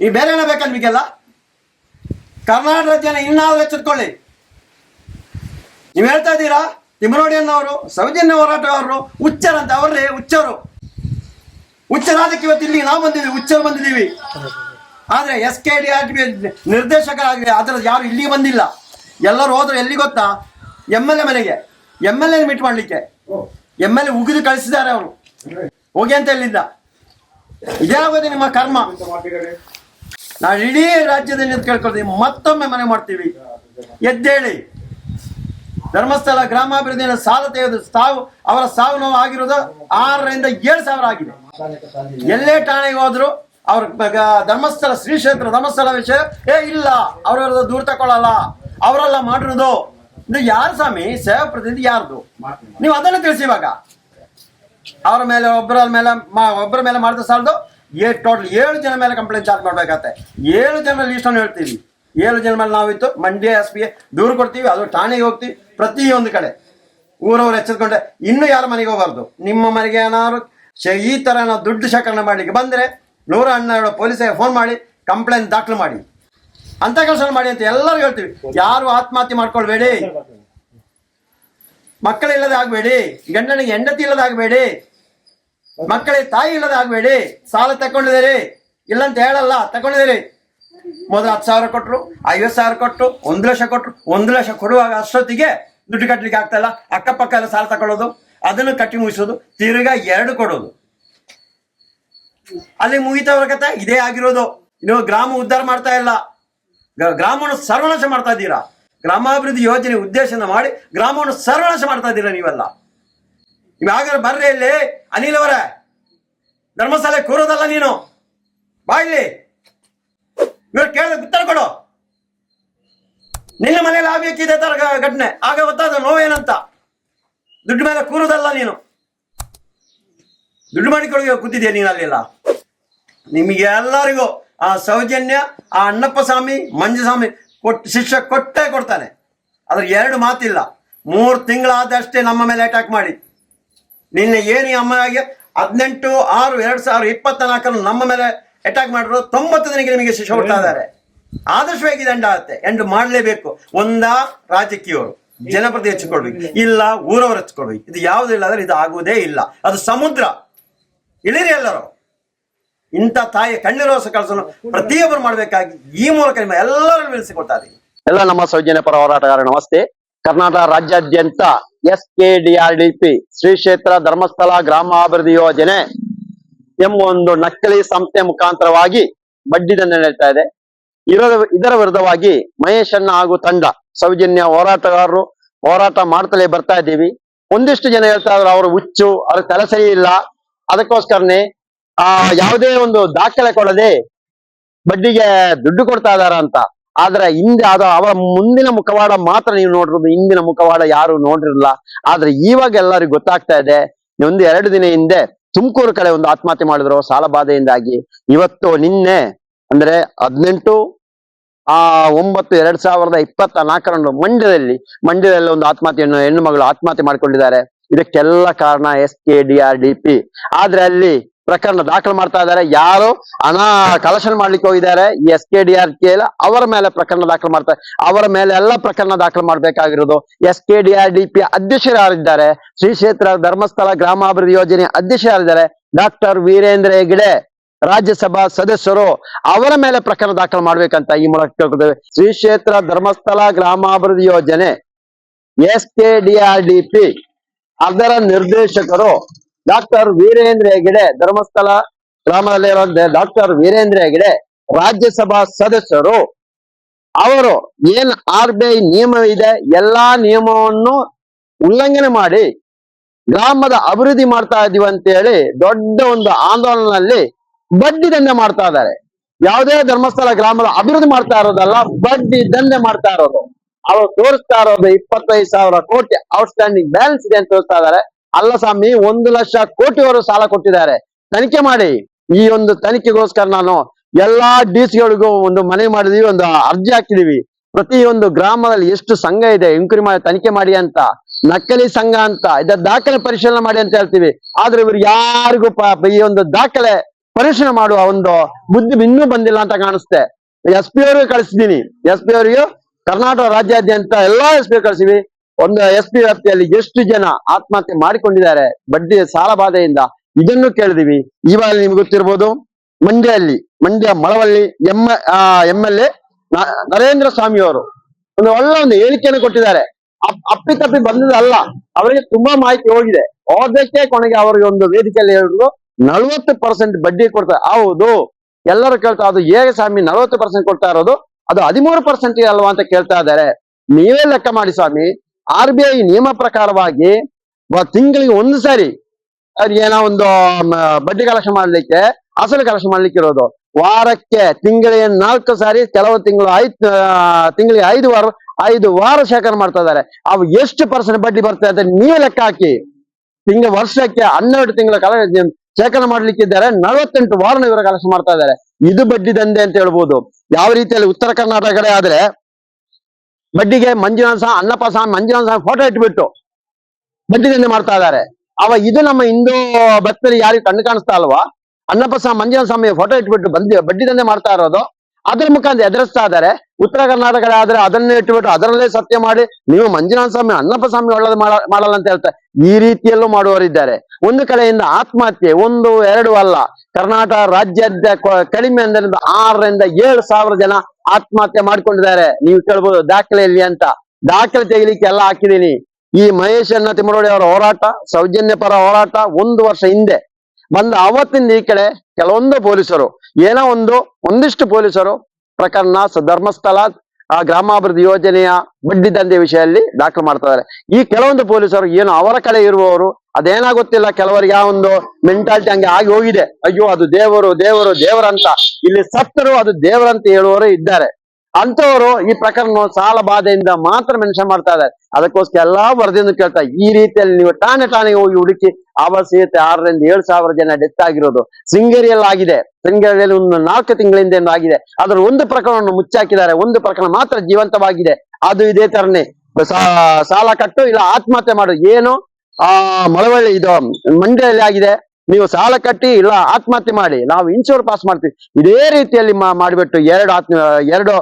ಈ ಬೇರೆ ಏನೋ ಬೇಕಾ ನಿಮಗೆಲ್ಲ? ಕರ್ನಾಟಕ ಜನ ಇನ್ನಾದ್ರೂ ಎಚ್ಚೆತ್ಕೊಳ್ಳಿ. ನೀವು ಹೇಳ್ತಾ ಇದ್ದೀರಾ? ತಿಮ್ಮರೋಡಿಯನ್ನವರು ಸೌಜನ್ಯ ಹೋರಾಟಗಾರರು ಹುಚ್ಚರಂತ ಅವರೇ ಹುಚ್ಚರು. ಹುಚ್ಚರಾದಕ್ಕೆ ಇವತ್ತು ಇಲ್ಲಿ ನಾವು ಬಂದಿದ್ದೀವಿ. ಹುಚ್ಚರು ಬಂದಿದ್ದೀವಿ. ಆದ್ರೆ ಎಸ್ ಕೆ ಡಿ ಆರ್ ನಿರ್ದೇಶಕರಾಗಿ ಅದರ ಯಾರು ಇಲ್ಲಿಗೆ ಬಂದಿಲ್ಲ. ಎಲ್ಲರೂ ಹೋದ್ರು ಎಲ್ಲಿ ಗೊತ್ತಾ? ಎಂ ಎಲ್ ಎ ಮನೆಗೆ. ಎಂ ಎಲ್ ಎ ಮೀಟ್ ಮಾಡ್ಲಿಕ್ಕೆ. ಎಂ ಎಲ್ ಎ ಉಗಿದು ಕಳಿಸಿದ್ದಾರೆ ಅವರು. ಹೋಗಿ ಅಂತ ಹೇಳಿದ್ದ ಇದೇ ಆಗೋದು ನಿಮ್ಮ ಕರ್ಮ. ನಾವು ಇಡೀ ರಾಜ್ಯದಲ್ಲಿ ನಿಂತು ಕೇಳ್ಕೊಳ್ತೀವಿ ಮತ್ತೊಮ್ಮೆ ಮನೆ ಮಾಡ್ತೀವಿ. ಎದ್ದೇಳಿ. ಧರ್ಮಸ್ಥಳ ಗ್ರಾಮಾಭಿವೃದ್ಧಿಯ ಸಾಲ ತೆಗೆದು ಸಾವು, ಅವರ ಸಾವು ನೋವು ಆಗಿರೋದು ಆರರಿಂದ ಏಳು ಸಾವಿರ ಆಗಿದೆ. ಎಲ್ಲೇ ಠಾಣೆಗೆ ಹೋದ್ರು ಅವ್ರ ಧರ್ಮಸ್ಥಳ ಶ್ರೀ ಕ್ಷೇತ್ರ ಧರ್ಮಸ್ಥಳ ವಿಷಯ. ಏ, ಇಲ್ಲ ಅವ್ರ ದೂರ ತಕೊಳ್ಳಲ್ಲ. ಅವರೆಲ್ಲ ಮಾಡಿರೋದು. ಇದು ಯಾರು ಸ್ವಾಮಿ? ಸೇವಾ ಪ್ರತಿನಿಧಿ ಯಾರ್ದು? ನೀವು ಅದನ್ನ ತಿಳಿಸಿ ಇವಾಗ. ಅವ್ರ ಮೇಲೆ ಒಬ್ಬರ ಮೇಲೆ ಒಬ್ಬರ ಮೇಲೆ ಮಾಡಿದ ಸಾಲದು ಏ, ಟೋಟಲ್ ಏಳು ಜನ ಮೇಲೆ ಕಂಪ್ಲೇಂಟ್ ಚಾರ್ಜ್ ಮಾಡ್ಬೇಕಾಗತ್ತೆ. ಏಳು ಜನ ಲೀಸ್ಟನ್ನು ಹೇಳ್ತೀವಿ. ಏಳು ಜನ ಮೇಲೆ ನಾವಿತ್ತು. ಮಂಡ್ಯ, ಎಸ್ ಪಿ ದೂರು ಕೊಡ್ತೀವಿ. ಅದು ಠಾಣೆಗೆ ಹೋಗ್ತೀವಿ. ಪ್ರತಿಯೊಂದು ಕಡೆ. ಊರವ್ರು ಎಚ್ಚೆತ್ಕೊಂಡೆ. ಇನ್ನು ಯಾರ ಮನೆಗೆ ಹೋಗಬಾರ್ದು? ನಿಮ್ಮ ಮನೆಗೆ ಏನಾದ್ರು ಈ ಥರ ನಾವು ದುಡ್ಡು ಶೇಖರಣೆ ಮಾಡ್ಲಿಕ್ಕೆ ಬಂದ್ರೆ ನೂರ ಹನ್ನೆರಡು ಪೊಲೀಸರಿಗೆ ಫೋನ್ ಮಾಡಿ ಕಂಪ್ಲೇಂಟ್ ದಾಖಲು ಮಾಡಿ. ಅಂತ ಕೆಲಸ ಮಾಡಿ ಅಂತ ಎಲ್ಲರೂ ಹೇಳ್ತೀವಿ. ಯಾರು ಆತ್ಮಹತ್ಯೆ ಮಾಡ್ಕೊಳ್ಬೇಡಿ. ಮಕ್ಕಳಿಲ್ಲದೆ ಆಗ್ಬೇಡಿ. ಗಂಡನಿಗೆ ಹೆಂಡತಿ ಇಲ್ಲದೆ ಆಗ್ಬೇಡಿ. ಮಕ್ಕಳಿಗೆ ತಾಯಿ ಇಲ್ಲದೆ ಆಗ್ಬೇಡಿ. ಸಾಲ ತಕೊಂಡಿದ್ದೀರಿ ಇಲ್ಲಂತ ಹೇಳಲ್ಲ ತಕೊಂಡಿದ್ದೀರಿ ಮೊದಲು ಹತ್ತು ಸಾವಿರ ಕೊಟ್ಟರು ಐವತ್ತು ಸಾವಿರ ಕೊಟ್ಟರು ಒಂದು ಲಕ್ಷ ಕೊಟ್ಟರು ಒಂದು ಲಕ್ಷ ಕೊಡುವಾಗ ಅಷ್ಟೊತ್ತಿಗೆ ದುಡ್ಡು ಕಟ್ಟಲಿಕ್ಕೆ ಆಗ್ತಾ ಇಲ್ಲ. ಅಕ್ಕಪಕ್ಕ ಸಾಲ ತಗೊಳ್ಳೋದು ಅದನ್ನು ಕಟ್ಟಿ ಮುಗಿಸೋದು, ತಿರ್ಗಾ ಎರಡು ಕೊಡೋದು. ಅಲ್ಲಿ ಮುಗಿತವ್ರ ಕತೆ ಇದೇ ಆಗಿರೋದು. ನೀವು ಗ್ರಾಮ ಉದ್ಧಾರ ಮಾಡ್ತಾ ಇಲ್ಲ. ಗ್ರಾಮವನ್ನು ಸರ್ವನಾಶ ಮಾಡ್ತಾ ಇದ್ದೀರಾ? ಗ್ರಾಮಾಭಿವೃದ್ಧಿ ಯೋಜನೆ ಉದ್ದೇಶನ ಮಾಡಿ ಗ್ರಾಮವನ್ನು ಸರ್ವನಾಶ ಮಾಡ್ತಾ ಇದ್ದೀರಾ ನೀವೆಲ್ಲ? ನೀವು ಬರ್ರಿ ಇಲ್ಲಿ. ಅನಿಲ್ ಅವರೇ, ಧರ್ಮಸ್ಥಳ ಕೂರೋದಲ್ಲ ನೀನು? ಬಾ ಇಲ್ಲಿ. ಇವ್ರು ಕೇಳಿದ ಉತ್ತರ ಕೊಡು. ನಿನ್ನ ಮನೇಲಿ ಆಗ್ಬೇಕಿದೆ ತರ ಘಟನೆ. ಆಗ ಗೊತ್ತಾದ ನೋವೇನಂತ. ದುಡ್ಡು ಮೇಲೆ ಕೂರೋದಲ್ಲ ನೀನು. ದುಡ್ಡು ಮಾಡಿಕೊಳ್ಳಿ ಕೂತಿದ್ಯಾ ನೀನು ನಿಮಗೆ ಎಲ್ಲರಿಗೂ ಆ ಸೌಜನ್ಯ ಆ ಅಣ್ಣಪ್ಪ ಸ್ವಾಮಿ ಮಂಜುಸ್ವಾಮಿ ಕೊಟ್ಟು ಶಿಷ್ಯ ಕೊಟ್ಟೇ ಕೊಡ್ತಾನೆ. ಅದ್ರ ಎರಡು ಮಾತಿಲ್ಲ. ಮೂರು ತಿಂಗಳಾದಷ್ಟೇ ನಮ್ಮ ಮೇಲೆ ಅಟ್ಯಾಕ್ ಮಾಡಿ. ನಿನ್ನೆ ಏನು ಅಮ್ಮ ಅಮ್ಮಗೆ ಹದಿನೆಂಟು ಆರು ಎರಡು ಸಾವಿರ ಇಪ್ಪತ್ತ ನಾಲ್ಕನ್ನು ನಮ್ಮ ಮೇಲೆ ಅಟ್ಯಾಕ್ ಮಾಡಿದ್ರು. ತೊಂಬತ್ತು ದಿನಕ್ಕೆ ನಿಮಗೆ ಶಿಕ್ಷೆ ಕೊಡ್ತಾ ಇದ್ದಾರೆ. ಆದಷ್ಟು ಹೇಗೆ ದಂಡ ಆಗುತ್ತೆ? ಎಂಡ್ ಮಾಡಲೇಬೇಕು. ಒಂದ ರಾಜಕೀಯವರು. ಜನಪ್ರತಿ ಹೆಚ್ಚಿಕೊಳ್ಬೇಕು. ಇಲ್ಲ ಊರವರು ಹೆಚ್ಚಿಕೊಳ್ಬೇಕು. ಇದು ಯಾವುದಿಲ್ಲ ಅಂದ್ರೆ ಇದು ಆಗುವುದೇ ಇಲ್ಲ. ಅದು ಸಮುದ್ರ. ಇಳಿರಿ ಎಲ್ಲರೂ. ಇಂಥ ತಾಯಿ ಕಣ್ಣಿರೋಸ ಕೆಲಸವನ್ನು ಪ್ರತಿಯೊಬ್ಬರು ಮಾಡಬೇಕಾಗಿ ಈ ಮೂಲಕ ನಿಮ್ಮ ಎಲ್ಲರೂ ನಿಲ್ಲಿಸಿಕೊಡ್ತಾ ಇದ್ದೀವಿ ಎಲ್ಲ ನಮ್ಮ ಸೌಜನ್ಯ ಪರ ಹೋರಾಟಗಾರ ನಮಸ್ತೆ. ಕರ್ನಾಟಕ ರಾಜ್ಯಾದ್ಯಂತ S K D R D P Shri Kshetra Dharmasthala ಗ್ರಾಮಾಭಿವೃದ್ಧಿ ಯೋಜನೆ ಎಂಬ ಒಂದು ನಕಲಿ ಸಂಸ್ಥೆ ಮುಖಾಂತರವಾಗಿ ಬಡ್ಡಿ ದಂಡ ನಡೀತಾ ಇದೆ. ಇರೋ ಇದರ ವಿರುದ್ಧವಾಗಿ ಮಹೇಶ್ ಹಾಗೂ ತಂಡ ಸೌಜನ್ಯ ಹೋರಾಟಗಾರರು ಹೋರಾಟ ಮಾಡ್ತಲೇ ಬರ್ತಾ ಇದ್ದೀವಿ. ಒಂದಿಷ್ಟು ಜನ ಹೇಳ್ತಾ ಇದ್ರು, ಅವರು ಹುಚ್ಚು, ಅವ್ರ ತಲೆ ಸರಿ ಇಲ್ಲ. ಅದಕ್ಕೋಸ್ಕರನೇ ಆ, ಯಾವುದೇ ಒಂದು ದಾಖಲೆ ಕೊಡದೆ ಬಡ್ಡಿಗೆ ದುಡ್ಡು ಕೊಡ್ತಾ ಇದಾರ ಅಂತ. ಆದ್ರೆ ಹಿಂದೆ ಅದು ಅವರ ಮುಂದಿನ ಮುಖವಾಡ ಮಾತ್ರ ನೀವು ನೋಡಿರೋದು ಹಿಂದಿನ ಮುಖವಾಡ ಯಾರು ನೋಡಿರಲ್ಲ. ಆದ್ರೆ ಇವಾಗ ಎಲ್ಲರಿಗೂ ಗೊತ್ತಾಗ್ತಾ ಇದೆ, ಒಂದು ಎರಡು ದಿನ ಹಿಂದೆ ತುಮಕೂರು ಕಡೆ ಒಂದು ಆತ್ಮಹತ್ಯೆ ಮಾಡಿದ್ರು, ಸಾಲ ಬಾಧೆಯಿಂದಾಗಿ. ಇವತ್ತು ನಿನ್ನೆ, ಅಂದ್ರೆ ಹದಿನೆಂಟು, ಆ, ಒಂಬತ್ತು, ಎರಡ್ ಸಾವಿರದ ಇಪ್ಪತ್ತ ನಾಲ್ಕರಂದು ಮಂಡ್ಯದಲ್ಲಿ ಮಂಡ್ಯದಲ್ಲಿ ಒಂದು ಆತ್ಮಹತ್ಯೆಯನ್ನು ಹೆಣ್ಣು ಮಗಳು ಆತ್ಮಹತ್ಯೆ ಮಾಡ್ಕೊಂಡಿದ್ದಾರೆ. ಇದಕ್ಕೆಲ್ಲ ಕಾರಣ S K, D, R, D, P. ಆದ್ರೆ ಅಲ್ಲಿ ಪ್ರಕರಣ ದಾಖಲು ಮಾಡ್ತಾ ಇದ್ದಾರೆ. ಯಾರು ಹಣ ಕಲೆಕ್ಷನ್ ಮಾಡ್ಲಿಕ್ಕೆ ಹೋಗಿದ್ದಾರೆ. S K D R K ಅವರ ಮೇಲೆ ಪ್ರಕರಣ ದಾಖಲು ಮಾಡ್ತಾರೆ ಅವರ ಮೇಲೆ ಎಲ್ಲ ಪ್ರಕರಣ ದಾಖಲು ಮಾಡ್ಬೇಕಾಗಿರೋದು. S K D R D P ಅಧ್ಯಕ್ಷರು ಯಾರಿದ್ದಾರೆ? ಶ್ರೀ ಕ್ಷೇತ್ರ ಧರ್ಮಸ್ಥಳ ಗ್ರಾಮಾಭಿವೃದ್ಧಿ ಯೋಜನೆ ಅಧ್ಯಕ್ಷರು ಯಾರಿದ್ದಾರೆ? ಡಾಕ್ಟರ್ ವೀರೇಂದ್ರ ಹೆಗ್ಡೆ, ರಾಜ್ಯಸಭಾ ಸದಸ್ಯರು ಅವರ ಮೇಲೆ ಪ್ರಕರಣ ದಾಖಲು ಮಾಡ್ಬೇಕಂತ ಈ ಮೂಲಕ ಕೇಳ್ಕೊತೇವೆ. ಶ್ರೀ ಕ್ಷೇತ್ರ ಧರ್ಮಸ್ಥಳ ಗ್ರಾಮಾಭಿವೃದ್ಧಿ ಯೋಜನೆ S K D R D P ಅದರ ನಿರ್ದೇಶಕರು ಡಾಕ್ಟರ್ ವೀರೇಂದ್ರ ಹೆಗಡೆ ಧರ್ಮಸ್ಥಳ ಗ್ರಾಮದಲ್ಲಿರೋ ಡಾಕ್ಟರ್ ವೀರೇಂದ್ರ ಹೆಗಡೆ ರಾಜ್ಯಸಭಾ ಸದಸ್ಯರು. ಅವರು ಏನ್ ಆರ್ ಬಿ ಐ ನಿಯಮ ಇದೆ, ಎಲ್ಲಾ ನಿಯಮವನ್ನು ಉಲ್ಲಂಘನೆ ಮಾಡಿ ಗ್ರಾಮದ ಅಭಿವೃದ್ಧಿ ಮಾಡ್ತಾ ಇದೀವಿ ಅಂತ ಹೇಳಿ ದೊಡ್ಡ ಒಂದು ಆಂದೋಲನದಲ್ಲಿ ಬಡ್ಡಿ ದಂಧೆ ಮಾಡ್ತಾ ಇದ್ದಾರೆ. ಯಾವುದೇ ಧರ್ಮಸ್ಥಳ ಗ್ರಾಮದ ಅಭಿವೃದ್ಧಿ ಮಾಡ್ತಾ ಇರೋದಲ್ಲ, ಬಡ್ಡಿ ದಂಧೆ ಮಾಡ್ತಾ ಇರೋದು. ಅವರು ತೋರಿಸ್ತಾ ಇರೋದು ಇಪ್ಪತ್ತೈದು ಸಾವಿರ ಕೋಟಿ ಔಟ್ಸ್ಟ್ಯಾಂಡಿಂಗ್ ಬ್ಯಾಲೆನ್ಸ್ ಇದೆ ಅಂತ ತೋರಿಸ್ತಾ ಇದ್ದಾರೆ. ಅಲ್ಲ ಸ್ವಾಮಿ, ಒಂದು ಲಕ್ಷ ಕೋಟಿಯವರು ಸಾಲ ಕೊಟ್ಟಿದ್ದಾರೆ. ತನಿಖೆ ಮಾಡಿ. ಈ ಒಂದು ತನಿಖೆಗೋಸ್ಕರ ನಾನು ಎಲ್ಲಾ ಡಿಸಿಗಳಿಗೂ ಒಂದು ಮನವಿ ಮಾಡಿದೀವಿ, ಒಂದು ಅರ್ಜಿ ಹಾಕಿದೀವಿ. ಪ್ರತಿಯೊಂದು ಗ್ರಾಮದಲ್ಲಿ ಎಷ್ಟು ಸಂಘ ಇದೆ ಇಂಕ್ವರಿ ಮಾಡಿ, ತನಿಖೆ ಮಾಡಿ ಅಂತ, ನಕಲಿ ಸಂಘ ಅಂತ, ಇದ ದಾಖಲೆ ಪರಿಶೀಲನೆ ಮಾಡಿ ಅಂತ ಹೇಳ್ತೀವಿ. ಆದ್ರೆ ಇವ್ರು ಯಾರಿಗೂ ಈ ಒಂದು ದಾಖಲೆ ಪರಿಶೀಲನೆ ಮಾಡುವ ಒಂದು ಬುದ್ಧಿ ಇನ್ನೂ ಬಂದಿಲ್ಲ ಅಂತ ಕಾಣಿಸ್ತೆ ಎಸ್ ಪಿ ಅವರಿಗೆ ಕಳಿಸಿದೀನಿ ಎಸ್ ಪಿ ಅವರಿಗೆ ಕರ್ನಾಟಕ ರಾಜ್ಯಾದ್ಯಂತ ಎಲ್ಲಾ ಎಸ್ ಪಿ ಕಳಿಸಿವಿ ಒಂದು ಎಸ್ ಪಿ ವ್ಯಾಪ್ತಿಯಲ್ಲಿ ಎಷ್ಟು ಜನ ಆತ್ಮಹತ್ಯೆ ಮಾಡಿಕೊಂಡಿದ್ದಾರೆ, ಬಡ್ಡಿ ಸಾಲ ಬಾಧೆಯಿಂದ ಇದನ್ನು ಕೇಳಿದೀವಿ. ಇವಾಗ ನಿಮ್ಗೆ ಗೊತ್ತಿರ್ಬೋದು ಮಂಡ್ಯಲ್ಲಿ Mandya Malavalli, M M L A Narendra Swamy ಅವರು ಒಂದು ಒಳ್ಳೆ ಒಂದು ಹೇಳಿಕೆಯನ್ನು ಕೊಟ್ಟಿದ್ದಾರೆ. ಅಪ್- ಅಪ್ಪಿತಪ್ಪಿ ಬಂದದಲ್ಲ ಅವರಿಗೆ ತುಂಬಾ ಮಾಹಿತಿ ಹೋಗಿದೆ. ಹೋದಕ್ಕೆ ಕೊನೆಗೆ ಅವರಿಗೆ ಒಂದು ವೇದಿಕೆಯಲ್ಲಿ ಹೇಳಿದ್ರು, ನಲ್ವತ್ತು ಪರ್ಸೆಂಟ್ ಬಡ್ಡಿ ಕೊಡ್ತಾರೆ ಹೌದು, ಎಲ್ಲರೂ ಕೇಳ್ತಾ ಅದು ಹೇಗೆ ಸ್ವಾಮಿ ನಲವತ್ತು ಪರ್ಸೆಂಟ್ ಕೊಡ್ತಾ ಇರೋದು, ಅದು ಹದಿಮೂರು ಪರ್ಸೆಂಟ್ ಅಲ್ವಾ ಅಂತ ಕೇಳ್ತಾ ಇದ್ದಾರೆ. ನೀವೇ ಲೆಕ್ಕ ಮಾಡಿ ಸ್ವಾಮಿ ಆರ್ ಬಿ ಐ ನಿಯಮ ಪ್ರಕಾರವಾಗಿ ತಿಂಗಳಿಗೆ ಒಂದು ಸಾರಿ ಏನೋ ಒಂದು ಬಡ್ಡಿ ಕಲೆಕ್ಷನ್ ಮಾಡ್ಲಿಕ್ಕೆ, ಅಸಲು ಕಲೆಕ್ಷನ್ ಮಾಡ್ಲಿಕ್ಕೆ ಇರೋದು ವಾರಕ್ಕೆ ತಿಂಗಳಿಗೆ ನಾಲ್ಕು ಸಾರಿ, ಕೆಲವು ತಿಂಗಳು ಐದು ತಿಂಗಳಿಗೆ ಐದು ವಾರ ಐದು ವಾರ ಶೇಖರಣೆ ಮಾಡ್ತಾ ಇದ್ದಾರೆ. ಅವು ಎಷ್ಟು ಪರ್ಸೆಂಟ್ ಬಡ್ಡಿ ಬರ್ತಾ ಅಂತ ನೀವು ಲೆಕ್ಕ ಹಾಕಿ. ತಿಂಗಳ ವರ್ಷಕ್ಕೆ ಹನ್ನೆರಡು ತಿಂಗಳ ಕಾಲ ಶೇಖರಣೆ ಮಾಡ್ಲಿಕ್ಕಿದ್ದಾರೆ, ನಲವತ್ತೆಂಟು ವಾರ ಇವರು ಕಲೆಕ್ಷನ್ ಮಾಡ್ತಾ ಇದ್ದಾರೆ. ಇದು ಬಡ್ಡಿ ದಂಧೆ ಅಂತ ಹೇಳ್ಬೋದು. ಯಾವ ರೀತಿಯಲ್ಲಿ ಉತ್ತರ ಕರ್ನಾಟಕ ಕಡೆ ಆದ್ರೆ ಬಡ್ಡಿಗೆ ಮಂಜುನಾಥ ಸ್ವಾಮಿ ಅನ್ನಪ್ಪ ಸ್ವಾಮಿ ಮಂಜುನಾಥ ಸ್ವಾಮಿ ಫೋಟೋ ಇಟ್ಬಿಟ್ಟು ಬಡ್ಡಿ ದಂಧೆ ಮಾಡ್ತಾ ಇದ್ದಾರೆ. ಅವ ಇದು ನಮ್ಮ ಹಿಂದೂ ಭಕ್ತರು ಯಾರಿಗೆ ಕಣ್ಣು ಕಾಣಿಸ್ತಾ ಅಲ್ವಾ ಅನ್ನಪ್ಪ ಸ್ವಾಮಿ ಮಂಜುನಾಥ ಸ್ವಾಮಿ ಫೋಟೋ ಇಟ್ಬಿಟ್ಟು ಬಂದಿ ಬಡ್ಡಿ ದಂಧೆ ಮಾಡ್ತಾ ಇರೋದು. ಅದ್ರ ಮುಖಾಂತರ ಎದುರಿಸ್ತಾ ಇದ್ದಾರೆ. ಉತ್ತರ ಕರ್ನಾಟಕ ಆದ್ರೆ ಅದನ್ನೇ ಇಟ್ಬಿಟ್ಟು ಅದರಲ್ಲೇ ಸತ್ಯ ಮಾಡಿ ನೀವು ಮಂಜುನಾಥ ಸ್ವಾಮಿ ಅನ್ನಪ್ಪ ಸ್ವಾಮಿ ಒಳ್ಳೇದು ಮಾಡ- ಮಾಡಲ್ಲ ಅಂತ ಹೇಳ್ತಾರೆ. ಈ ರೀತಿಯಲ್ಲೂ ಮಾಡುವವರಿದ್ದಾರೆ ಒಂದು ಕಡೆಯಿಂದ ಆತ್ಮಹತ್ಯೆ, ಒಂದು, ಎರಡು ಅಲ್ಲ. ಕರ್ನಾಟಕ ರಾಜ್ಯದ ಕಡಿಮೆ ಅಂದ್ರೆ ಆರರಿಂದ ಏಳು ಸಾವಿರ ಜನ ಆತ್ಮಹತ್ಯೆ ಮಾಡ್ಕೊಂಡಿದ್ದಾರೆ. ನೀವು ಕೇಳ್ಬೋದು, ದಾಖಲೆ ಇಲ್ಲಿ ಅಂತ. ದಾಖಲೆ ತೆಗಿಲಿಕ್ಕೆ ಎಲ್ಲ ಹಾಕಿದೀನಿ ಈ ಮಹೇಶ್ ಅಣ್ಣ ತಿಮ್ಮರೋಡಿ ಅವರ ಹೋರಾಟ, ಸೌಜನ್ಯ ಪರ ಹೋರಾಟ ಒಂದು ವರ್ಷ ಹಿಂದೆ. ಬಂದ ಅವತ್ತಿಂದ ಈ ಕಡೆ ಕೆಲವೊಂದು ಪೊಲೀಸರು, ಏನೋ ಒಂದು, ಒಂದಿಷ್ಟು ಪೊಲೀಸರು, ಪ್ರಕರಣ ಧರ್ಮಸ್ಥಳ ಆ ಗ್ರಾಮಾಭಿವೃದ್ಧಿ ಯೋಜನೆಯ ಬಡ್ಡಿ ದಂಧೆ ವಿಷಯದಲ್ಲಿ ದಾಖಲು ಮಾಡ್ತಾ ಇದ್ದಾರೆ ಈ ಕೆಲವೊಂದು ಪೊಲೀಸರು ಏನು ಅವರ ಕಡೆ ಇರುವವರು, ಅದೇನಾಗುತ್ತಿಲ್ಲ, ಕೆಲವರಿಗೆ ಆ ಒಂದು ಮೆಂಟಾಲಿಟಿ ಹಂಗೆ ಆಗಿ ಹೋಗಿದೆ. ಅಯ್ಯೋ, ಅದು ದೇವರು ದೇವರು, ದೇವರಂತ. ಇಲ್ಲಿ ಸತ್ತರು ಅದು ದೇವರಂತ ಹೇಳುವವರು ಇದ್ದಾರೆ. ಅಂತವರು ಈ ಪ್ರಕರಣ ಸಾಲ ಬಾಧೆಯಿಂದ ಮಾತ್ರ ಮೆನ್ಷನ್ ಮಾಡ್ತಾ ಇದ್ದಾರೆ. ಅದಕ್ಕೋಸ್ಕರ ಎಲ್ಲಾ ವರದಿಯನ್ನು ಕೇಳ್ತಾ ಈ ರೀತಿಯಲ್ಲಿ ನೀವು ಠಾಣೆ ಠಾಣೆಗೆ ಹೋಗಿ ಹುಡುಕಿ ಆವಾಸೀಯತೆ ಆರರಿಂದ ಏಳು ಸಾವಿರ ಜನ ಡೆತ್ ಆಗಿರೋದು ಶೃಂಗೇರಿಯಲ್ಲಿ ಆಗಿದೆ ಶೃಂಗೇರಿಯಲ್ಲಿ ಒಂದು ನಾಲ್ಕು ತಿಂಗಳಿಂದ ಆಗಿದೆ. ಅದರ ಒಂದು ಪ್ರಕರಣವನ್ನು ಮುಚ್ಚಾಕಿದ್ದಾರೆ. ಒಂದು ಪ್ರಕರಣ ಮಾತ್ರ ಜೀವಂತವಾಗಿದೆ. ಅದು ಇದೇ ತರನೇ ಸಾಲ ಕಟ್ಟು ಇಲ್ಲ ಆತ್ಮಹತ್ಯೆ ಮಾಡೋದು ಏನು? ಆ, ಮಳವಳ್ಳಿ ಇದು ಮಂಡ್ಯದಲ್ಲಿ ಆಗಿದೆ. ನೀವು ಸಾಲ ಕಟ್ಟಿ ಇಲ್ಲ ಆತ್ಮಹತ್ಯೆ ಮಾಡಿ, ನಾವು ಇನ್ಶೂರ್ ಪಾಸ್ ಮಾಡ್ತೀವಿ. ಇದೇ ರೀತಿಯಲ್ಲಿ ಮಾಡಿಬಿಟ್ಟು ಎರಡು ಆತ್ಮ ಎರಡು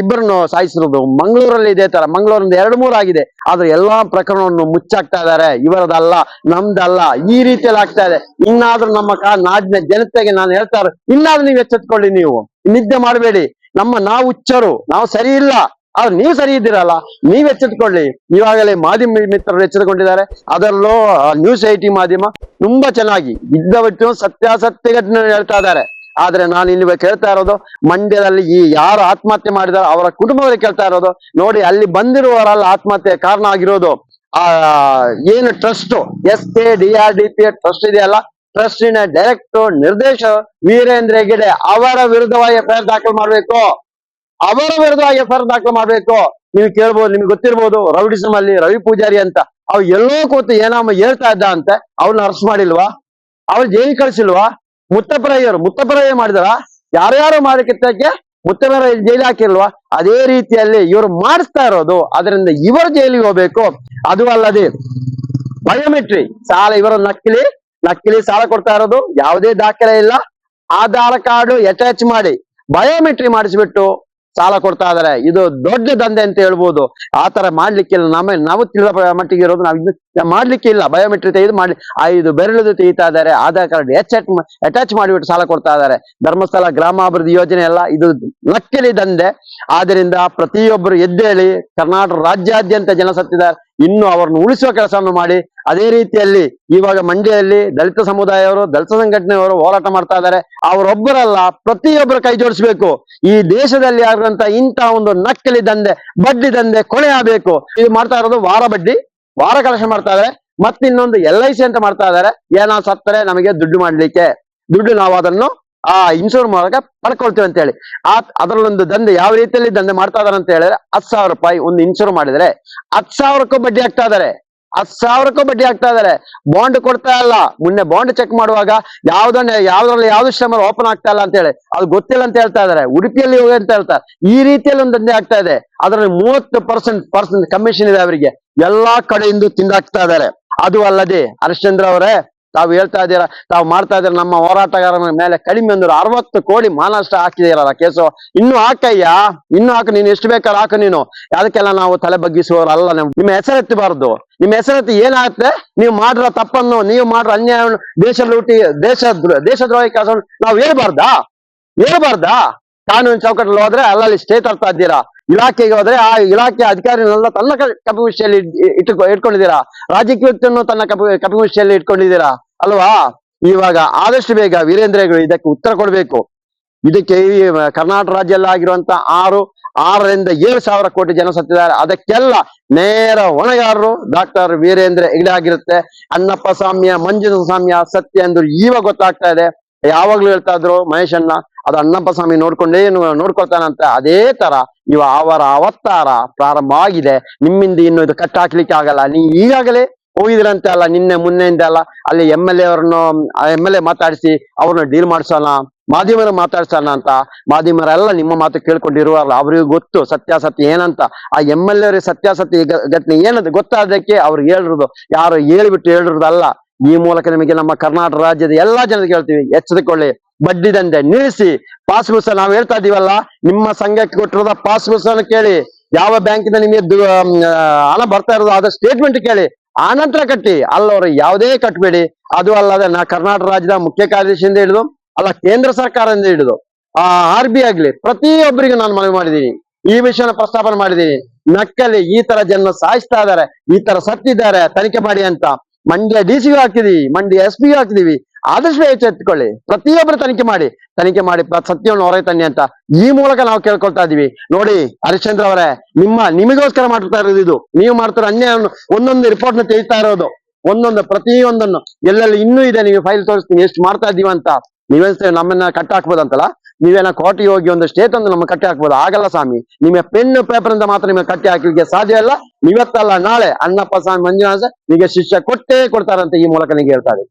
ಇಬ್ಬರನ್ನು ಸಾಯಿಸಿರೋದು ಮಂಗಳೂರಲ್ಲಿ ಇದೇ ತರ. ಮಂಗಳೂರಿಂದ ಎರಡು ಮೂರು ಆಗಿದೆ. ಆದ್ರೆ ಎಲ್ಲಾ ಪ್ರಕರಣವನ್ನು ಮುಚ್ಚಾಕ್ತಾ ಇದ್ದಾರೆ. ಇವರದಲ್ಲ, ನಮ್ದಲ್ಲ, ಈ ರೀತಿಯಲ್ಲಿ ಆಗ್ತಾ ಇದೆ. ಇನ್ನಾದ್ರೂ ನಮ್ಮ ನಾಡಿನ ಜನತೆಗೆ ನಾನು ಹೇಳ್ತಾ ಇನ್ನಾದ್ರೂ ನೀವು ಎಚ್ಚೆತ್ಕೊಳ್ಳಿ ನೀವು. ನಿದ್ದೆ ಮಾಡಬೇಡಿ. ನಮ್ಮ ನಾವು ಹುಚ್ಚರು ನಾವು ಸರಿ ಇಲ್ಲ. ಆದ್ರೆ ನೀವು ಸರಿ ಇದ್ದೀರಲ್ಲ, ನೀವ್ ಎಚ್ಚೆತ್ಕೊಳ್ಳಿ. ಇವಾಗಲೇ ಮಾಧ್ಯಮ ಮಿತ್ರರು ಎಚ್ಚೆತ್ತುಕೊಂಡಿದ್ದಾರೆ ಅದರಲ್ಲೂ ನ್ಯೂಸ್ ಐಟಿ ಮಾಧ್ಯಮ ತುಂಬಾ ಚೆನ್ನಾಗಿ ಇದ್ದ ಬಿಟ್ಟು ಸತ್ಯಾಸತ್ಯ ಘಟನೆ ಹೇಳ್ತಾ ಇದ್ದಾರೆ. ಆದ್ರೆ ನಾನು ಇಲ್ಲಿ ಕೇಳ್ತಾ ಇರೋದು, ಮಂಡ್ಯದಲ್ಲಿ ಈ ಯಾರು ಆತ್ಮಹತ್ಯೆ ಮಾಡಿದಾರೋ, ಅವರ ಕುಟುಂಬದಲ್ಲಿ ಕೇಳ್ತಾ ಇರೋದು, ನೋಡಿ ಅಲ್ಲಿ ಬಂದಿರುವವರಲ್ಲ ಆತ್ಮಹತ್ಯೆ ಕಾರಣ ಆಗಿರೋದು, ಆ, ಏನು trust S K D R D P trust ಇದೆಯಲ್ಲ? ಟ್ರಸ್ಟಿನ ಡೈರೆಕ್ಟ್ ನಿರ್ದೇಶ ವೀರೇಂದ್ರ ಹೆಗಡೆ ಅವರ ವಿರುದ್ಧವಾಗಿ ಎಫ್ ದಾಖಲು ಮಾಡಬೇಕು. ಅವರ ವಿರುದ್ಧ ಎಫ್ ಆರ್ ದಾಖಲು ಮಾಡ್ಬೇಕು. ನೀವು ಕೇಳ್ಬೋದು, ನಿಮ್ಗೆ ಗೊತ್ತಿರ್ಬೋದು ರೌಡಿಸಮ್ ಅಲ್ಲಿ ರವಿ ಪೂಜಾರಿ ಅಂತ. ಅವ್ ಎಲ್ಲೋ ಕೂತು ಏನಮ್ಮ ಹೇಳ್ತಾ ಇದ್ದ ಅಂತ ಅವ್ರನ್ನ ಅರೆಸ್ಟ್ ಮಾಡಿಲ್ವಾ? ಅವ್ರು ಜೈಲಿ ಕಳಿಸಿಲ್ವಾ? ಮುತ್ತಪ್ಪರಯ್ಯರು ಮುತ್ತಪ್ಪರಯ್ಯ ಮಾಡಿದಾರ? ಯಾರ್ಯಾರು ಮಾಡಕ್ಕೆ ಮುತ್ತಪ್ಪರ ಜೈಲಿ ಹಾಕಿಲ್ವಾ? ಅದೇ ರೀತಿಯಲ್ಲಿ ಇವರು ಮಾಡಿಸ್ತಾ ಇರೋದು. ಅದರಿಂದ ಇವರು ಜೈಲಿಗೆ ಹೋಗ್ಬೇಕು. ಅದು ಅಲ್ಲದೆ ಬಯೋಮೆಟ್ರಿ ಸಾಲ ಇವರ ನಕಲಿ ನಕಲಿ ಸಾಲ ಕೊಡ್ತಾ ಇರೋದು. ಯಾವುದೇ ದಾಖಲೆ ಇಲ್ಲ. ಆಧಾರ್ ಕಾರ್ಡ್ ಅಟ್ಯಾಚ್ ಮಾಡಿ ಬಯೋಮೆಟ್ರಿ ಮಾಡಿಸ್ಬಿಟ್ಟು ಸಾಲ ಕೊಡ್ತಾ ಇದಾರೆ ಇದು ದೊಡ್ಡ ದಂಧೆ ಅಂತ ಹೇಳ್ಬೋದು. ಆತರ ಮಾಡ್ಲಿಕ್ಕೆ ಮಾಡ್ಲಿಕ್ಕಿಲ್ಲ. ನಮ್ಮ ನಾವು ತಿಳಿದ ಮಟ್ಟಿಗೆ ಇರೋದು ನಾವು ಇನ್ನು ಮಾಡ್ಲಿಕ್ಕೆ ಇಲ್ಲ. ಬಯೋಮೆಟ್ರಿಕ್ ತೆಗೆದು ಮಾಡ್ಲಿ. ಐದು ಬೆರಳು ತೆಗಿತಾ ಇದ್ದಾರೆ. ಆಧಾರ್ ಕಾರ್ಡ್ ಎಚ್ ಅಟ್ಯಾಚ್ ಮಾಡಿಬಿಟ್ಟು ಸಾಲ ಕೊಡ್ತಾ ಇದ್ದಾರೆ. ಧರ್ಮಸ್ಥಳ ಗ್ರಾಮಾಭಿವೃದ್ಧಿ ಯೋಜನೆ ಎಲ್ಲ ಇದು ನಕ್ಕಲಿ ದಂಧೆ. ಆದ್ರಿಂದ ಪ್ರತಿಯೊಬ್ಬರು ಎದ್ದೇಳಿ ಕರ್ನಾಟಕ ರಾಜ್ಯಾದ್ಯಂತ ಜನ ಸತ್ತಿದ್ದಾರೆ. ಇನ್ನು ಅವರನ್ನು ಉಳಿಸುವ ಕೆಲಸವನ್ನು ಮಾಡಿ. ಅದೇ ರೀತಿಯಲ್ಲಿ ಇವಾಗ ಮಂಡ್ಯದಲ್ಲಿ ದಲಿತ ಸಮುದಾಯವರು, ದಲಿತ ಸಂಘಟನೆಯವರು ಹೋರಾಟ ಮಾಡ್ತಾ ಇದ್ದಾರೆ. ಅವರೊಬ್ಬರಲ್ಲ, ಪ್ರತಿಯೊಬ್ಬರು ಕೈ ಜೋಡಿಸ್ಬೇಕು. ಈ ದೇಶದಲ್ಲಿ ಆಗುವಂತ ಇಂತಹ ಒಂದು ನಕ್ಕಲಿ ದಂಧೆ, ಬಡ್ಡಿ ದಂಧೆ ಕೊಳೆ ಆಗಬೇಕು. ಇದು ಮಾಡ್ತಾ ಇರೋದು ವಾರ ಬಡ್ಡಿ. ವಾರ ಕಲೆಕ್ಷನ್ ಮಾಡ್ತಾ ಇದಾರೆ. ಮತ್ತೆ ಇನ್ನೊಂದು ಎಲ್ ಐ ಸಿ ಅಂತ ಮಾಡ್ತಾ ಇದಾರೆ. ಏನೋ ಸತ್ತರೆ ನಮಗೆ ದುಡ್ಡು ಮಾಡ್ಲಿಕ್ಕೆ. ದುಡ್ಡು ನಾವು ಅದನ್ನು, ಆ ಇನ್ಶೂರ್ ಮೂಲಕ ಪಡ್ಕೊಳ್ತೀವಿ ಅಂತ ಹೇಳಿ. ಆ ಅದರಲ್ಲೊಂದು ದಂಧೆ ಯಾವ ರೀತಿಯಲ್ಲಿ ದಂಧೆ ಮಾಡ್ತಾ ಇದಾರೆ ಅಂತ ಹೇಳಿದ್ರೆ, ಹತ್ತು ಸಾವಿರ ರೂಪಾಯಿ ಒಂದು ಇನ್ಶೂರ್ ಮಾಡಿದ್ರೆ, ಹತ್ತು ಸಾವಿರಕ್ಕೂ ಬಡ್ಡಿ ಆಗ್ತಾ ಇದಾರೆ. ಹತ್ತು ಸಾವಿರಕ್ಕೂ ಬಡ್ಡಿ ಆಗ್ತಾ ಇದಾರೆ ಬಾಂಡ್ ಕೊಡ್ತಾ ಇಲ್ಲ. ಮೊನ್ನೆ ಬಾಂಡ್ ಚೆಕ್ ಮಾಡುವಾಗ ಯಾವ್ದನ್ನ ಯಾವ್ದ್ರಲ್ಲಿ ಯಾವ್ದು ಶ್ರಮ ಓಪನ್ ಆಗ್ತಾ ಇಲ್ಲ ಅಂತ ಹೇಳಿ. ಅದು ಗೊತ್ತಿಲ್ಲ ಅಂತ ಹೇಳ್ತಾ ಇದಾರೆ ಉಡುಪಿಯಲ್ಲಿ ಹೋಗಿ ಅಂತ ಹೇಳ್ತಾರೆ ಈ ರೀತಿಯಲ್ಲಿ ಒಂದು ದಂಧೆ ಆಗ್ತಾ ಇದೆ. ಅದರಲ್ಲಿ ಮೂವತ್ತು ಪರ್ಸೆಂಟ್ ಪರ್ಸೆಂಟ್ ಕಮಿಷನ್ ಇದೆ ಅವರಿಗೆ. ಎಲ್ಲಾ ಕಡೆಯಿಂದ ತಿಂದಾಕ್ತಾ ಇದಾರೆ ಅದು ಅಲ್ಲದೆ ಹರಿಶ್ಚಂದ್ರ ಅವರೇ ತಾವು ಹೇಳ್ತಾ ಇದ್ದೀರಾ, ತಾವು ಮಾಡ್ತಾ ಇದ್ದೀರಾ, ನಮ್ಮ ಹೋರಾಟಗಾರನ ಮೇಲೆ ಕಡಿಮೆ ಅಂದ್ರೆ ಅರವತ್ತು ಕೋಟಿ ಮಾನಷ್ಟ ಹಾಕಿದೀರಲ್ಲ ಕೇಸು ಇನ್ನು ಹಾಕಯ್ಯ? ಇನ್ನು ಹಾಕು, ನೀನು ಎಷ್ಟು ಬೇಕಾದ್ರೆ ಹಾಕು ನೀನು. ಅದಕ್ಕೆಲ್ಲ ನಾವು ತಲೆ ಬಗ್ಗಿಸುವವರಲ್ಲ ನಿಮ್ಮ ಹೆಸರೆತ್ತಬಾರದು. ನಿಮ್ಮ ಹೆಸರೆತ್ತಿ ಏನಾಗುತ್ತೆ? ನೀವು ಮಾಡಿರೋ ತಪ್ಪನ್ನು, ನೀವು ಮಾಡಿರೋ ಅನ್ಯಾಯವನ್ನು ದೇಶ ಲೂಟಿ ದೇಶ ದೇಶದ್ರೋಹಿ ಕೆಲಸ ನಾವು ಹೇಳ್ಬಾರ್ದಾ? ಹೇಳ್ಬಾರ್ದಾ? ಕಾನೂನು ಚೌಕಟ್ಟಲ್ಲಿ ಹೋದ್ರೆ ಅಲ್ಲಲ್ಲಿ ಸ್ಟೇ ತರ್ತಾ ಇದ್ದೀರಾ? ಇಲಾಖೆಗೆ ಹೋದ್ರೆ ಆ ಇಲಾಖೆ ಅಧಿಕಾರಿನೆಲ್ಲ ತನ್ನ ಕಪಿಮುಷ್ಟಿಯಲ್ಲಿ ಇಟ್- ಇಟ್ಕೊ ಇಟ್ಕೊಂಡಿದ್ದೀರಾ? ರಾಜಕೀಯ ವ್ಯಕ್ತಿಯನ್ನು ತನ್ನ ಕಪಿ ಕಪಿಮುಷ್ಟಿಯಲ್ಲಿ ಇಟ್ಕೊಂಡಿದ್ದೀರಾ? ಅಲ್ವಾ? ಇವಾಗ ಆದಷ್ಟು ಬೇಗ ವೀರೇಂದ್ರಗಳು ಇದಕ್ಕೆ ಉತ್ತರ ಕೊಡಬೇಕು. ಇದಕ್ಕೆ ಕರ್ನಾಟಕ ರಾಜ್ಯದಲ್ಲಿ ಆಗಿರುವಂತ ಆರು, ಆರರಿಂದ ಏಳು ಸಾವಿರ ಕೋಟಿ ಜನ ಸತ್ತಿದ್ದಾರೆ. ಅದಕ್ಕೆಲ್ಲ ನೇರ ಹೊಣೆಗಾರರು ಡಾಕ್ಟರ್ ವೀರೇಂದ್ರ ಹೆಗ್ಡೆ ಆಗಿರುತ್ತೆ. ಅಣ್ಣಪ್ಪ ಸ್ವಾಮಿಯ ಮಂಜುನ ಸ್ವಾಮ್ಯ ಸತ್ಯ ಎಂದು ಈವಾಗ ಗೊತ್ತಾಗ್ತಾ ಇದೆ. ಯಾವಾಗ್ಲೂ ಹೇಳ್ತಾ ಇದ್ರು ಮಹೇಶ್ ಅದು ಅಣ್ಣಪ್ಪ ಸ್ವಾಮಿ ನೋಡ್ಕೊಂಡೇ ನೋಡ್ಕೊಳ್ತಾನಂತ. ಅದೇ ತರ ಇವ ಅವರ ಅವತಾರ ಪ್ರಾರಂಭ ಆಗಿದೆ. ನಿಮ್ಮಿಂದ ಇನ್ನು ಇದು ಕಟ್ ಹಾಕ್ಲಿಕ್ಕೆ ಆಗಲ್ಲ. ನೀ ಈಗಾಗಲೇ ಹೋಗಿದ್ರಂತೆ ಅಲ್ಲ, ನಿನ್ನೆ ಮೊನ್ನೆಯಿಂದ ಅಲ್ಲ. ಅಲ್ಲಿ ಎಂ ಎಲ್ ಎ ಅವರನ್ನು ಎಂ ಎಲ್ ಎ ಮಾತಾಡಿಸಿ ಅವ್ರನ್ನ ಡೀಲ್ ಮಾಡಿಸೋಣ, ಮಾಧ್ಯಮರ ಮಾತಾಡ್ಸೋಣ ಅಂತ. ಮಾಧ್ಯಮರೆಲ್ಲ ನಿಮ್ಮ ಮಾತು ಕೇಳ್ಕೊಂಡಿರುವಲ್ಲ ಅವ್ರಿಗೂ ಗೊತ್ತು ಸತ್ಯಾಸತ್ಯ ಏನಂತ. ಆ ಎಂ ಎಲ್ ಎ ಸತ್ಯಾಸತ್ಯ ಘಟನೆ ಏನದು ಗೊತ್ತಾದಕ್ಕೆ ಅವ್ರು ಹೇಳಿರೋದು. ಯಾರು ಹೇಳ್ಬಿಟ್ಟು ಹೇಳಿರೋದಲ್ಲ. ಈ ಮೂಲಕ ನಿಮಗೆ ನಮ್ಮ ಕರ್ನಾಟಕ ರಾಜ್ಯದ ಎಲ್ಲಾ ಜನರಿಗೆ ಹೇಳ್ತೀವಿ, ಎಚ್ಚರಿಕೊಳ್ಳಿ. ಬಡ್ಡಿ ದಂಧೆ ನಿಲ್ಲಿಸಿ. ಪಾಸ್ ನಾವು ಹೇಳ್ತಾ ಇದೀವಲ್ಲ, ನಿಮ್ಮ ಸಂಘಕ್ಕೆ ಕೊಟ್ಟಿರೋದ ಪಾಸ್ ಅನ್ನು ಕೇಳಿ. ಯಾವ ಬ್ಯಾಂಕಿಂದ ನಿಮಗೆ ಹಣ ಬರ್ತಾ ಇರೋದು ಅದ ಸ್ಟೇಟ್ಮೆಂಟ್ ಕೇಳಿ. ಆನಂತರ ನಂತರ ಕಟ್ಟಿ. ಅಲ್ಲವರು, ಯಾವುದೇ ಕಟ್ಟಬೇಡಿ ಅದು ಅಲ್ಲದೆ ನಾ ಕರ್ನಾಟಕ ರಾಜ್ಯದ ಮುಖ್ಯ ಕಾರ್ಯದರ್ಶಿಯಿಂದ ಹಿಡಿದು, ಅಲ್ಲ, ಕೇಂದ್ರ ಸರ್ಕಾರದಿಂದ ಹಿಡಿದು, ಆ, ಆರ್ ಬಿ ಆಗ್ಲಿ, ಪ್ರತಿಯೊಬ್ಬರಿಗೂ ನಾನು ಮನವಿ ಮಾಡಿದ್ದೀನಿ. ಈ ವಿಷಯನ ಪ್ರಸ್ತಾಪನೆ ಮಾಡಿದ್ದೀನಿ. ನಕ್ಕಲಿ ಈ ತರ ಜನ ಸಾಯಿಸ್ತಾ ಇದ್ದಾರೆ, ಈ ತರ ಸತ್ತಿದ್ದಾರೆ, ತನಿಖೆ ಮಾಡಿ ಅಂತ. ಮಂಡ್ಯ ಡಿ ಸಿಗೂ ಹಾಕಿದೀವಿ ಮಂಡ್ಯ ಎಸ್ ಪಿಗೂ ಹಾಕಿದೀವಿ ಆದಷ್ಟು ಎಚ್ಚೆತ್ತುಕೊಳ್ಳಿ ಪ್ರತಿಯೊಬ್ಬರು ತನಿಖೆ ಮಾಡಿ ತನಿಖೆ ಮಾಡಿ ಸತ್ಯವನ್ನು ಹೊರಗೆ ತನ್ನಿ ಅಂತ ಈ ಮೂಲಕ ನಾವು ಕೇಳ್ಕೊಳ್ತಾ ಇದೀವಿ. ನೋಡಿ, ಹರಿಶ್ಚಂದ್ರ ಅವರೇ, ನಿಮ್ಮ, ನಿಮಗೋಸ್ಕರ ಮಾಡ್ತಾ ಇರೋದು ಇದು. ನೀವು ಮಾಡ್ತಿರೋ ಅನ್ಯಾಯವನ್ನು ಒಂದೊಂದು ರಿಪೋರ್ಟ್ನ ತೆಗಿತಾ ಇರೋದು. ಒಂದೊಂದು, ಪ್ರತಿಯೊಂದನ್ನು. ಎಲ್ಲೆಲ್ಲಿ ಇನ್ನೂ ಇದೆ, ನೀವು ಫೈಲ್ ತೋರಿಸ್ತೀನಿ, ಎಷ್ಟು ಮಾಡ್ತಾ ಇದೀವಿ ಅಂತ. ನೀವೇನ್ ನಮ್ಮನ್ನ ಕಟ್ಟ ಹಾಕ್ಬೋದಂತಲ್ಲ ನೀವೇನ ಕೋಟಿ ಹೋಗಿ ಒಂದು ಸ್ಟೇಟ್ ಒಂದು ನಮ್ಮ ಕಟ್ಟಿ ಹಾಕ್ಬೋದು ಆಗಲ್ಲ ಸ್ವಾಮಿ. ನಿಮ್ಮ ಪೆನ್, ಪೇಪರ್ ಅಂತ ಮಾತ್ರ ನಿಮಗೆ ಕಟ್ಟಿ ಹಾಕಲಿಕ್ಕೆ ಸಾಧ್ಯ ಇಲ್ಲ. ನೀವತ್ತಲ್ಲ, ನಾಳೆ ಅಣ್ಣಪ್ಪ ಸ್ವಾಮಿ ಮಂಜುನಾಥ ನಿಮಗೆ ಶಿಷ್ಯ ಕೊಟ್ಟೇ ಕೊಡ್ತಾರಂತೆ ಈ ಮೂಲಕ ನಿಮಗೆ ಹೇಳ್ತಾರೆ